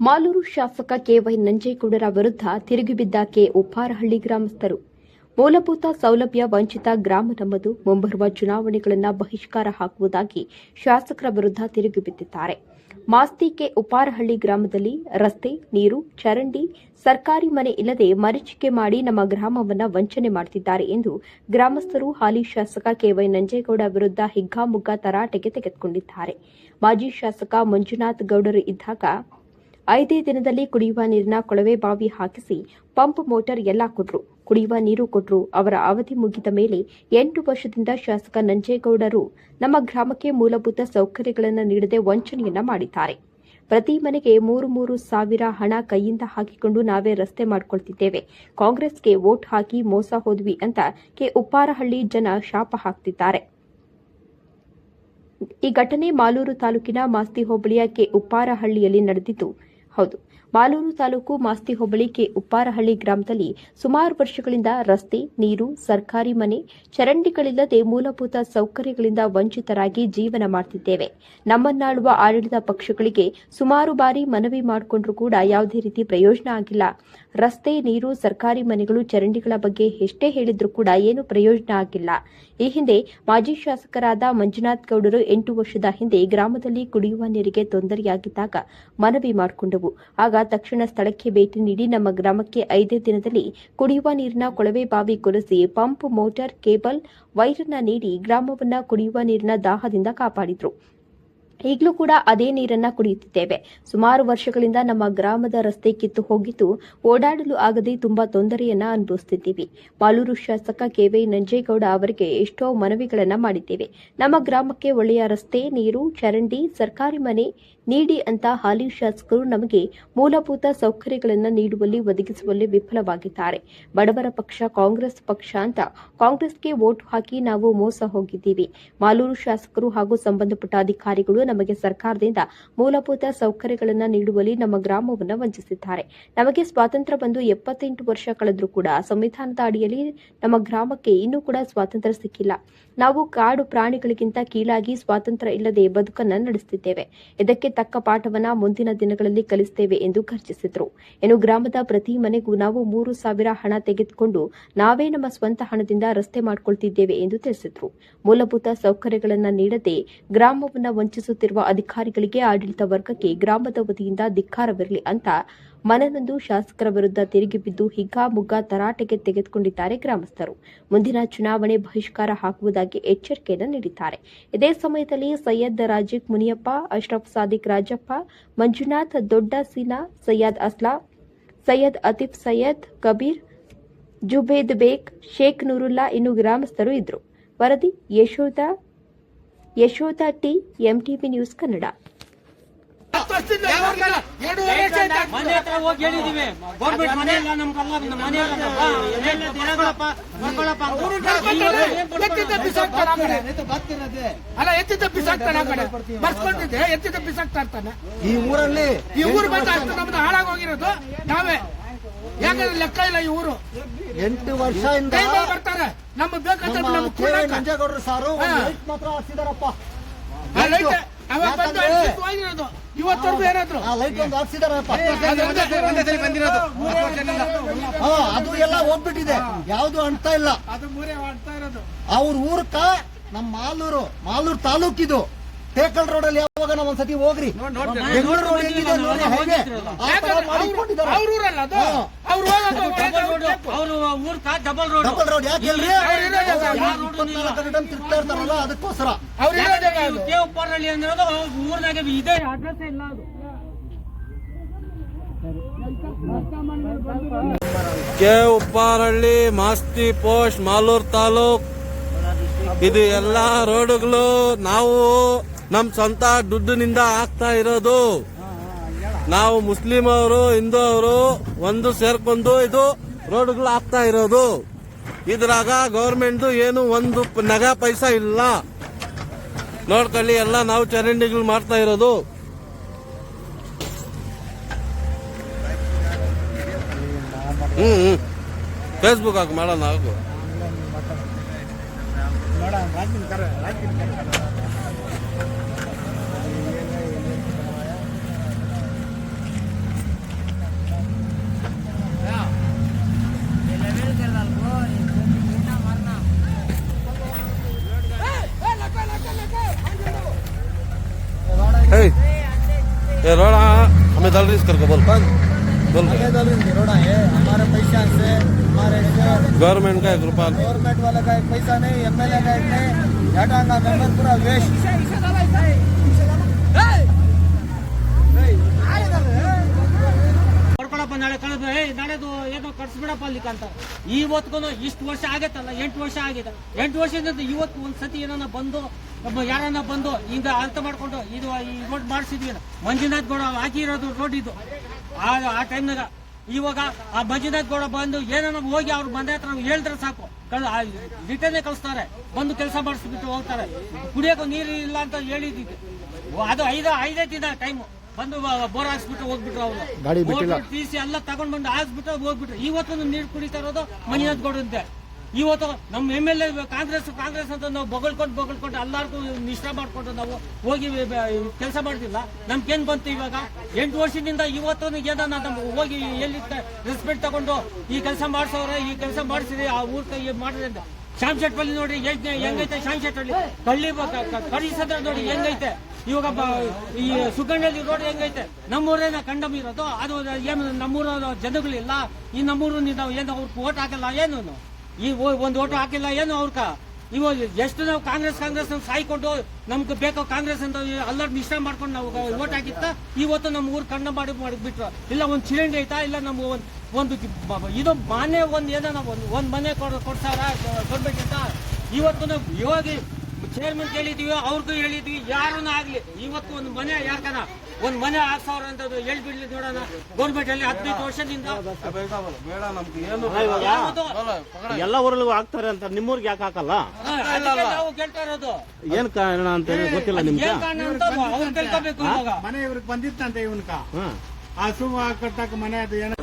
ಮಾಲೂರು ಶಾಸಕ ಕೆವೈ ನಂಜೇಗೌಡರ ವಿರುದ್ಧ ತಿರುಗಿಬಿದ್ದ ಕೆ ಉಪ್ಪಾರಹಳ್ಳಿ ಗ್ರಾಮಸ್ಥರು. ಮೂಲಭೂತ ಸೌಲಭ್ಯ ವಂಚಿತ ಗ್ರಾಮ ನಮ್ಮದು ಮುಂಬರುವ ಚುನಾವಣೆಗಳನ್ನು ಬಹಿಷ್ಕಾರ ಹಾಕುವುದಾಗಿ ಶಾಸಕರ ವಿರುದ್ಧ ತಿರುಗಿಬಿದ್ದಿದ್ದಾರೆ ಮಾಸ್ತಿ ಕೆ ಉಪಾರಹಳ್ಳಿ ಗ್ರಾಮದಲ್ಲಿ ರಸ್ತೆ, ನೀರು, ಚರಂಡಿ, ಸರ್ಕಾರಿ ಮನೆ ಇಲ್ಲದೆ ಮರೀಚಿಕೆ ಮಾಡಿ ನಮ್ಮ ಗ್ರಾಮವನ್ನು ವಂಚನೆ ಮಾಡುತ್ತಿದ್ದಾರೆ ಎಂದು ಗ್ರಾಮಸ್ಥರು ಹಾಲಿ ಶಾಸಕ ಕೆವೈ ನಂಜೇಗೌಡ ವಿರುದ್ಧ ಹಿಗ್ಗಾಮುಗ್ಗಾ ತರಾಟೆಗೆ ತೆಗೆದುಕೊಂಡಿದ್ದಾರೆ. ಮಾಜಿ ಶಾಸಕ ಮಂಜುನಾಥ್ ಗೌಡರು ಇದ್ದಾಗ ಐದೇ ದಿನದಲ್ಲಿ ಕುಡಿಯುವ ನೀರಿನ ಕೊಳವೆ ಬಾವಿ ಹಾಕಿಸಿ ಪಂಪ್ ಮೋಟಾರ್ ಎಲ್ಲ ಕೊಟ್ರು. ಕುಡಿಯುವ ನೀರು ಕೊಟ್ರು. ಅವರ ಅವಧಿ ಮುಗಿದ ಮೇಲೆ ಎಂಟು ವರ್ಷದಿಂದ ಶಾಸಕ ನಂಜೇಗೌಡರು ನಮ್ಮ ಗ್ರಾಮಕ್ಕೆ ಮೂಲಭೂತ ಸೌಕರ್ಯಗಳನ್ನು ನೀಡದೆ ವಂಚನೆಯನ್ನ ಮಾಡಿದ್ದಾರೆ. ಪ್ರತಿ ಮನೆಗೆ ಮೂರು ಮೂರು ಸಾವಿರ ಹಣ ಕೈಯಿಂದ ಹಾಕಿಕೊಂಡು ನಾವೇ ರಸ್ತೆ ಮಾಡಿಕೊಳ್ತಿದ್ದೇವೆ. ಕಾಂಗ್ರೆಸ್ಗೆ ವೋಟ್ ಹಾಕಿ ಮೋಸ ಹೋದ್ವಿ ಅಂತ ಕೆ. ಉಪ್ಪಾರಹಳ್ಳಿ ಜನ ಶಾಪ ಹಾಕ್ತಿದ್ದಾರೆ. ಈ ಘಟನೆ ಮಾಲೂರು ತಾಲೂಕಿನ ಮಾಸ್ತಿ ಹೋಬಳಿಯ ಕೆ. ಉಪ್ಪಾರಹಳ್ಳಿಯಲ್ಲಿ ನಡೆದಿದ್ದು ಹೌದು ಮಾಲೂರು ತಾಲೂಕು ಮಾಸ್ತಿ ಹೋಬಳಿ ಕೆ ಉಪ್ಪಾರಹಳ್ಳಿ ಗ್ರಾಮದಲ್ಲಿ ಸುಮಾರು ವರ್ಷಗಳಿಂದ ರಸ್ತೆ, ನೀರು, ಸರ್ಕಾರಿ ಮನೆ ಚರಂಡಿಗಳಿಲ್ಲದೆ ಮೂಲಭೂತ ಸೌಕರ್ಯಗಳಿಂದ ವಂಚಿತರಾಗಿ ಜೀವನ ಮಾಡುತ್ತಿದ್ದೇವೆ ನಮ್ಮನ್ನಾಳುವ ಆಡಳಿತ ಪಕ್ಷಗಳಿಗೆ ಸುಮಾರು ಬಾರಿ ಮನವಿ ಮಾಡಿಕೊಂಡ್ರೂ ಕೂಡ ಯಾವುದೇ ರೀತಿ ಪ್ರಯೋಜನ ಆಗಿಲ್ಲ. ರಸ್ತೆ, ನೀರು, ಸರ್ಕಾರಿ ಮನೆಗಳು, ಚರಂಡಿಗಳ ಬಗ್ಗೆ ಎಷ್ಟೇ ಹೇಳಿದ್ರೂ ಕೂಡ ಏನು ಪ್ರಯೋಜನ ಆಗಿಲ್ಲ. ಈ ಹಿಂದೆ ಮಾಜಿ ಶಾಸಕರಾದ ಮಂಜುನಾಥ್ ಗೌಡರು ಎಂಟು ವರ್ಷದ ಹಿಂದೆ ಗ್ರಾಮದಲ್ಲಿ ಕುಡಿಯುವ ನೀರಿಗೆ ತೊಂದರೆಯಾಗಿದ್ದಾಗ ಮನವಿ ಮಾಡಿಕೊಂಡವು. ಆಗ ತಕ್ಷಣ ಸ್ಥಳಕ್ಕೆ ಭೇಟಿ ನೀಡಿ ನಮ್ಮ ಗ್ರಾಮಕ್ಕೆ ಐದೇ ದಿನದಲ್ಲಿ ಕುಡಿಯುವ ನೀರಿನ ಕೊಳವೆ ಬಾವಿ ಕೊರೆಸಿ ಪಂಪ್, ಮೋಟಾರ್, ಕೇಬಲ್ ವೈರನ್ನ ನೀಡಿ ಗ್ರಾಮವನ್ನ ಕುಡಿಯುವ ನೀರಿನ ದಾಹದಿಂದ ಕಾಪಾಡಿದ್ರು. ಈಗಲೂ ಕೂಡ ಅದೇ ನೀರನ್ನ ಕುಡಿಯುತ್ತಿದ್ದೇವೆ. ಸುಮಾರು ವರ್ಷಗಳಿಂದ ನಮ್ಮ ಗ್ರಾಮದ ರಸ್ತೆ ಕಿತ್ತು ಹೋಗಿದ್ದು ಓಡಾಡಲು ಆಗದೆ ತುಂಬಾ ತೊಂದರೆಯನ್ನ ಅನುಭವಿಸುತ್ತಿದ್ದೀವಿ ಮಾಲೂರು ಶಾಸಕ ಕೆವೈ ನಂಜೇಗೌಡ ಅವರಿಗೆ ಎಷ್ಟೋ ಮನವಿಗಳನ್ನ ಮಾಡಿದ್ದೇವೆ. ನಮ್ಮ ಗ್ರಾಮಕ್ಕೆ ಒಳ್ಳೆಯ ರಸ್ತೆ, ನೀರು, ಚರಂಡಿ, ಸರ್ಕಾರಿ ಮನೆ ನೀಡಿ ಅಂತ ಹಾಲಿ ಶಾಸಕರು ನಮಗೆ ಮೂಲಭೂತ ಸೌಕರ್ಯಗಳನ್ನು ನೀಡುವಲ್ಲಿ ಒದಗಿಸುವಲ್ಲಿ ವಿಫಲವಾಗಿದ್ದಾರೆ. ಬಡವರ ಪಕ್ಷ, ಕಾಂಗ್ರೆಸ್ ಪಕ್ಷ ಅಂತ ಕಾಂಗ್ರೆಸ್ಗೆ ವೋಟ್ ಹಾಕಿ ನಾವು ಮೋಸ ಹೋಗಿದ್ದೀವಿ. ಮಾಲೂರು ಶಾಸಕರು ಹಾಗೂ ಸಂಬಂಧಪಟ್ಟ ಅಧಿಕಾರಿಗಳು ನಮಗೆ ಸರ್ಕಾರದಿಂದ ಮೂಲಭೂತ ಸೌಕರ್ಯಗಳನ್ನು ನೀಡುವಲ್ಲಿ ನಮ್ಮ ಗ್ರಾಮವನ್ನು ವಂಚಿಸಿದ್ದಾರೆ. ನಮಗೆ ಸ್ವಾತಂತ್ರ್ಯ ಬಂದು ಎಪ್ಪತ್ತೆಂಟು ವರ್ಷ ಕಳೆದರೂ ಕೂಡ ಸಂವಿಧಾನದ ಅಡಿಯಲ್ಲಿ ನಮ್ಮ ಗ್ರಾಮಕ್ಕೆ ಇನ್ನೂ ಕೂಡ ಸ್ವಾತಂತ್ರ್ಯ ಸಿಕ್ಕಿಲ್ಲ. ನಾವು ಕಾಡು ಪ್ರಾಣಿಗಳಿಗಿಂತ ಕೀಳಾಗಿ ಸ್ವಾತಂತ್ರ್ಯ ಇಲ್ಲದೆ ಬದುಕನ್ನ ನಡೆಸುತ್ತಿದ್ದೇವೆ ಇದಕ್ಕೆ ತಕ್ಕ ಪಾಠವನ್ನ ಮುಂದಿನ ದಿನಗಳಲ್ಲಿ ಕಲಿಸುತ್ತೇವೆ ಎಂದು ಖರ್ಚಿಸಿದರು. ಇನ್ನು ಗ್ರಾಮದ ಪ್ರತಿ ಮನೆಗೂ ನಾವು ಮೂರು ಸಾವಿರ ಹಣ ತೆಗೆದುಕೊಂಡು ನಾವೇ ನಮ್ಮ ಸ್ವಂತ ಹಣದಿಂದ ರಸ್ತೆ ಮಾಡಿಕೊಳ್ತಿದ್ದೇವೆ ಎಂದು ತಿಳಿಸಿದರು. ಮೂಲಭೂತ ಸೌಕರ್ಯಗಳನ್ನು ನೀಡದೆ ಗ್ರಾಮವನ್ನು ವಂಚಿಸುತ್ತಿರುವ ಅಧಿಕಾರಿಗಳಿಗೆ ಆಡಳಿತ ವರ್ಗಕ್ಕೆ ಗ್ರಾಮದ ವತಿಯಿಂದ ಧಿಕ್ಕಾರವಿರಲಿ ಅಂತ ಮನನೊಂದು ಶಾಸಕರ ವಿರುದ್ಧ ತಿರುಗಿ ಬಿದ್ದು ಹಿಗ್ಗಾಮುಗ್ಗಾ ತರಾಟೆಗೆ ತೆಗೆದುಕೊಂಡಿದ್ದಾರೆ ಗ್ರಾಮಸ್ಥರು. ಮುಂದಿನ ಚುನಾವಣೆ ಬಹಿಷ್ಕಾರ ಹಾಕುವುದಾಗಿ ಎಚ್ಚರಿಕೆಯನ್ನು ನೀಡಿದ್ದಾರೆ. ಇದೇ ಸಮಯದಲ್ಲಿ ಸೈಯದ್ ರಾಜೀಕ್ ಮುನಿಯಪ್ಪ, ಅಶ್ರಫ್ ಸಾದಿಕ್ ರಾಜಪ್ಪ, ಮಂಜುನಾಥ್ ದೊಡ್ಡ ಸೀನಾ, ಸೈಯದ್ ಅಸ್ಲಾ, ಸೈಯದ್ ಅತಿಫ್ ಸೈಯದ್, ಕಬೀರ್, ಜುಬೇದ್ ಬೇಗ್, ಶೇಖ್ ನೂರುಲ್ಲಾ ಇನ್ನು ಗ್ರಾಮಸ್ಥರು ಇದ್ರು. ವರದಿ Yashoda Yashoda T, MTV news Kannada. ಮನೆ ಹತ್ರ ಹೋಗಿ ಹೇಳಿದೀವಿ. ಗೌರ್ಮೆಂಟ್ ಮನೆ ಇಲ್ಲ ನಮ್ಗಲ್ಲ ಒಂದು. ಅಲ್ಲ. ಆ ಕಡೆ. ಬರ್ಸ್ಕೊಂಡಿದ್ದೆ ಇರ್ತಾನೆ. ಈ ಊರಲ್ಲಿ ಈ ಊರು ಬಂದ ನಮ್ದು ಹಾಳಾಗೋಗಿರೋದು. ನಾವೇ. ಯಾಕಂದ್ರೆ ಲೆಕ್ಕ ಇಲ್ಲ ಈ ಊರು. ಎಂಟು ವರ್ಷದಿಂದ ಬರ್ತಾರೆ. ನಮ್ಮ ಬೇಕಂತ ನಮ್ಮ ನಮ್ಗೆ. ಕೊಡಕ್ಕ. ನಂಜೇಗೌಡರು ಸಾರು ಲೈಟ್ ಮಾತ್ರ ಹಾಕ್ಸಿದಾರಪ್ಪ. ಲೈಟ್ ಅವಾಗ ಬಂದು ಯಾಕಂದ್ರೆ- ಅನಿಶ್ಚಿತವಾಗಿರೋದು ಇವತ್ತವರೆಗೂ ಏನಾದ್ರು? ಆ ಲೈಟ್ ಒಂದು ಹಾಕ್ಸಿದಾರಪ್ಪ ಅದು ಎಲ್ಲ ಹೋಗ್ಬಿಟ್ಟಿದೆ. ಯಾವ್ದು ಅಂಟ್ತಾ ಇಲ್ಲ. ಮೂರೇ ಮಾಡ್ತಾ ಇರೋದು. ಅವ್ರ ಊರ್ಕ ನಮ್ಮ ಮಾಲೂರು ಮಾಲೂರು ತಾಲೂಕಿದು. ಟೇಕಲ್ ರೋಡ್ ಅಲ್ಲಿ ಯಾವಾಗ ನಾವು ಒಂದ್ಸತಿ ಹೋಗ್ರಿ? ಬೆಂಗಳೂರು ರೋಡ್ ಹೆಂಗಿದೆ ನೋಡಿ ಹೇಗೆ? ಆ ತರ ಮಾಡಿಕೊಂಡಿದ್ದಾರೆ. ಅವ್ರ ಊರಲ್ಲ ಅದು. ಅವ್ರು ಹೋಗೋದು ಊರ್ ಕಾ ಡಬಲ್ ರೋಡ್ ಡಬಲ್ ರೋಡ್ ಯಾಕೆ ಗಂಟೆ ತಿರ್ಗ್ತಾ ಇರ್ತಾರಲ್ಲ ಅದಕ್ಕೋಸ್ಕರ. ಉಪ್ಪಾರಳ್ಳಿ ಅಂದಿರೋದು ಊರ್ನಾಗ ಇದೆ ಅಡ್ರೆಸ್ ಇಲ್ಲ ಅದು. K Upparahalli Masti post Malur taluk. ಇದು ಎಲ್ಲಾ ರೋಡ್ಗಳು ನಾವು ನಮ್ಮ ಸ್ವಂತ ದುಡ್ಡಿನಿಂದ ಆಗ್ತಾ ಇರೋದು. ನಾವು ಮುಸ್ಲಿಮ್ ಅವರು ಹಿಂದೂ ಅವರು ಒಂದು ಸೇರ್ಕೊಂಡು ಇದು ರೋಡ್ಗಳು ಆಗ್ತಾ ಇರೋದು. ಇದ್ರಾಗ ಗೌರ್ಮೆಂಟ್ದು ಏನು ಒಂದು ನಗ ಪೈಸಾ ಇಲ್ಲ. ನೋಡ್ಕೊಳ್ಳಿ, ಎಲ್ಲ ನಾವು ಚರಂಡಿಗಳು ಮಾಡ್ತಾ ಇರೋದು. ಹ್ಮ್ ಹ್ಮ್. ಫೇಸ್ಬುಕ್ ಹಾಕಿ, ಮಾಡೋಣ, ಹಾಕು. दलरीस करके बोल बोल रोड़ा है हमारे पैसा से हमारे गवर्नमेंट का एक रुपया गवर्नमेंट वाला का एक पैसा नहीं एमएलए का एक नहीं हटांगा मेंबर पूरा वेस्ट ಬರ್ಕೊಳಪ್ಪ ನಾಳೆ ಕಳೆದು ಏ ನಾಳೆದು ಏನೋ ಕಟ್ಸ್ಬಿಡಪ್ಪ ಅಲ್ಲಿಗೆ ಅಂತ ಇವತ್ಗೂ ಇಷ್ಟು ವರ್ಷ ಆಗೈತಲ್ಲ ಎಂಟು ವರ್ಷ ಆಗಿದೆ ಎಂಟು ವರ್ಷದಿಂದ ಇವತ್ತು ಒಂದ್ ಸತಿ ಏನನ್ನ ಬಂದು ಒಬ್ಬ ಯಾರನ್ನ ಬಂದು ಹಿಂದೆ ಅರ್ಥ ಮಾಡ್ಕೊಂಡು ಇದು ಈ ರೋಡ್ ಮಾಡಿಸಿದ್ವಿ. ಮಂಜುನಾಥ್ ಗೌಡ ಹಾಕಿರೋದು ರೋಡ್ ಇದು. ಆ ಆ ಟೈಮ್ನಾಗ ಇವಾಗ ಆ ಮಂಜುನಾಥ್ ಗೌಡ ಬಂದು ಏನನ್ನ ಹೋಗಿ ಅವ್ರು ಮನೆ ಹತ್ರ ಹೇಳಿದ್ರೆ ಸಾಕು. ರಿಟರ್ನೇ ಕಳಿಸ್ತಾರೆ. ಬಂದು ಕೆಲಸ ಮಾಡಿಸ್ಬಿಟ್ಟು ಹೋಗ್ತಾರೆ. ಕುಡಿಯೋಕೆ ನೀರು ಇಲ್ಲ ಅಂತ ಹೇಳಿದ್ವಿ. ಅದು ಐದ ಐದೇ ದಿನ ಟೈಮು ಬಂದು ಬೋರ್ ಹಾಕ್ಸ್ಬಿಟ್ಟು ಹೋಗ್ಬಿಟ್ರು ಅವರು. ಟಿ ಸಿ ಎಲ್ಲ ತಗೊಂಡ್ಬಂದು ಹಾಕ್ಸ್ಬಿಟ್ಟು ಹೋಗ್ಬಿಟ್ರು. ಇವತ್ತೊಂದು ನೀರು ಕುಡಿತಾ ಇರೋದು ಮಂಜುನಾಥ್ ಗೌಡಂತೆ. ಇವತ್ತು ನಮ್ಮ M L A, Congress Congress ಅಂತ ನಾವು ಬೊಗಳ್ಕೊಂಡು ಬೊಗಳ್ಕೊಂಡು ಎಲ್ಲಾರ್ಗೂ ನಿಷ್ಠ ಮಾಡ್ಕೊಂಡು ನಾವು ಹೋಗಿ ಕೆಲಸ ಮಾಡ್ತಿಲ್ಲ. ನಮ್ಗೇನು ಬಂತು ಇವಾಗ? ಎಂಟು ವರ್ಷದಿಂದ ಇವತ್ತು ಏನೋ ನಮ್ಮ ಹೋಗಿ ಎಲ್ಲಿ ರೆಸ್ಪೆಕ್ಟ್ ತಗೊಂಡು ಈ ಕೆಲಸ ಮಾಡಿಸೋರೆ ಈ ಕೆಲಸ ಮಾಡಿಸಿದ್ರೆ ಆ ಊರ್ ಕೈ ಮಾಡಿದ್ರೆ ಶ್ಯಾಮ್ ಶೆಟ್ಪಲ್ಲಿ ನೋಡಿ ಹೆಂಗ್, ಹೆಂಗೈತೆ ಶ್ಯಾಮ್ ಶೆಟ್ಟಲ್ಲಿ ಕಳ್ಳಿ ಕಳಿಸಂದ್ರೆ ನೋಡಿ ಹೆಂಗೈತೆ? ಇವಾಗ ಈ ಸುಗಂಡಲ್ಲಿ ರೋಡ್ ಹೆಂಗೈತೆ? ನಮ್ಮೂರೇನ ಕಂಡಮ್ ಇರೋದು, ಅದು ಏನು ನಮ್ಮೂರ ಜನಗಳಿಲ್ಲ, ಈ ನಮ್ಮೂರು ನಾವು ಏನು ಅವ್ರಿಗೆ ಓಟ್ ಹಾಕಲ್ಲ ಏನು? ಈ ಒಂದು ಓಟು ಹಾಕಿಲ್ಲ, ಏನು ಅವ್ರಕ? ಇವಾಗ ಎಷ್ಟು ನಾವು ಕಾಂಗ್ರೆಸ್ ಕಾಂಗ್ರೆಸ್ ಸಾಯ್ಕೊಂಡು ನಮ್ಗೆ ಬೇಕೋ ಕಾಂಗ್ರೆಸ್ ಅಂತ ಅಲ್ಲರ್ ಮಿಶ್ರ ಮಾಡ್ಕೊಂಡು ನಾವು ಓಟ್ ಹಾಕಿತ್ತ, ಇವತ್ತು ನಮ್ಮ ಊರು ಕಣ್ಣ ಮಾಡಿ ಮಾಡಿಬಿಟ್ರು ಇಲ್ಲ ಒಂದು ಚಿರಂಡಿ ಐತಾ, ಇಲ್ಲ ನಮ್ಗೆ ಒಂದು ಒಂದು ಇದು ಮನೆ ಒಂದು ಏನೋ ಒಂದು ಒಂದು ಮನೆ ಕೊಡ್ ಕೊಡ್ಸಾರ ಕೊಡ್ಬೇಕಿತ್ತ? ಇವತ್ತು ನಾವು ಇವಾಗ ಚೇರ್ಮನ್ ಕೇಳಿದೀವಿ ಅವ್ರಿಗೂ ಹೇಳಿದ್ವಿ ಯಾರನ್ನ ಆಗ್ಲಿ. ಇವತ್ತು ಒಂದು ಮನೆ ಯಾಕನ? ಒಂದ್ ಮನೆ ಆರ್ ಸಾವಿರ ಅಂತ ಹೇಳ್ಬಿಡ್ಲಿ ನೋಡೋಣ. ಗೌರ್ಮೆಂಟ್ ಅಲ್ಲಿ ಹದಿನೈದು ವರ್ಷದಿಂದ. ಬೇಡ ನಮ್ಗೆ ಏನು ಎಲ್ಲ ಊರಲ್ಲೂ ಆಗ್ತಾರೆ ಅಂತ ನಿಮ್ಮೂರ್ಗೆ ಯಾಕೆ ಹಾಕಲ್ಲ? ನಾವು ಕೇಳ್ತಾ ಇರೋದು. ಏನ್ ಕಾರಣ ಅಂತ ಹೇಳಿ ಗೊತ್ತಿಲ್ಲ ನಿಮ್ಗೆ? ಏನ್ ಕಾರಣ ಅಂತ ಅವ್ರು ತಿಳ್ಕೊಬೇಕು ಇವಾಗ. ಮನೆ ಇವ್ರಿಗೆ ಬಂದಿತ್ತಂತೆ ಇವನ್ಕ. ಹಾ. ಆ ಸುಮ್ಮ ಕಟ್ಟಕ್ ಮನೆ ಅದು ಏನೋ